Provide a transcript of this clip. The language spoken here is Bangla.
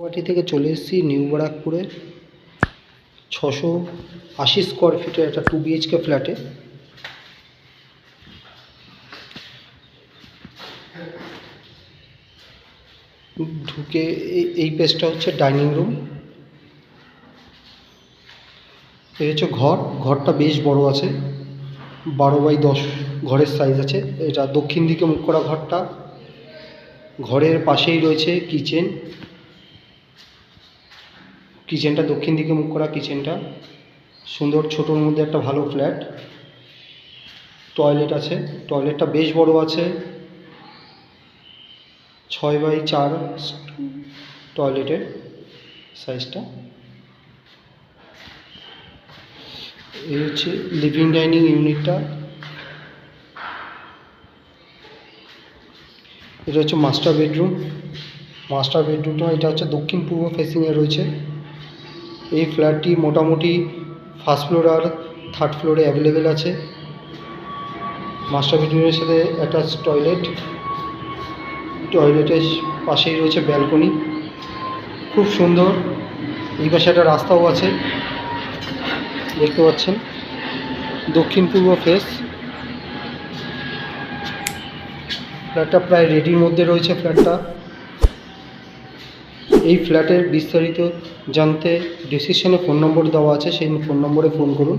গুয়াহাটি থেকে চলে এসেছি নিউ ব্যারাকপুরে। ছশো আশি স্কোয়ার ফিটের একটা টু বিএইচকে ফ্ল্যাটে ঢুকে এই এই পেজটা হচ্ছে ডাইনিং রুম এই হচ্ছে ঘর। ঘরটা বেশ বড় আছে। বারো বাই দশ ঘরের সাইজ আছে। এটা দক্ষিণ দিকে মুখ করা ঘরটা। ঘরের পাশেই রয়েছে কিচেন কিচেনটা দক্ষিণ দিকে মুখ করা কিচেনটা। সুন্দর ছোটোর মধ্যে একটা ভালো ফ্ল্যাট। টয়লেট আছে। টয়লেটটা বেশ বড় আছে। ছয় বাই চার টয়লেটের সাইজটা। এই হচ্ছে লিভিং ডাইনিং ইউনিটটা এটা হচ্ছে মাস্টার বেডরুম মাস্টার বেডরুমটা এটা হচ্ছে দক্ষিণ পূর্ব ফেসিংয়ে রয়েছে। এই ফ্ল্যাটটি মোটামুটি ফার্স্ট ফ্লোর আর থার্ড ফ্লোরে অ্যাভেলেবেল আছে। মাস্টার বেডরুমের সাথে অ্যাটাচ টয়লেট টয়লেটের পাশেই রয়েছে ব্যালকনি খুব সুন্দর। এই পাশে একটা রাস্তাও আছে, দেখতে পাচ্ছেন। দক্ষিণ পূর্ব ফেস ফ্ল্যাটটা প্রায় রেডির মধ্যে রয়েছে ফ্ল্যাটটা এই ফ্ল্যাটের বিস্তারিত জানতে ডিসক্রিপশানে ফোন নম্বর দেওয়া আছে সেই ফোন নম্বরে ফোন করুন।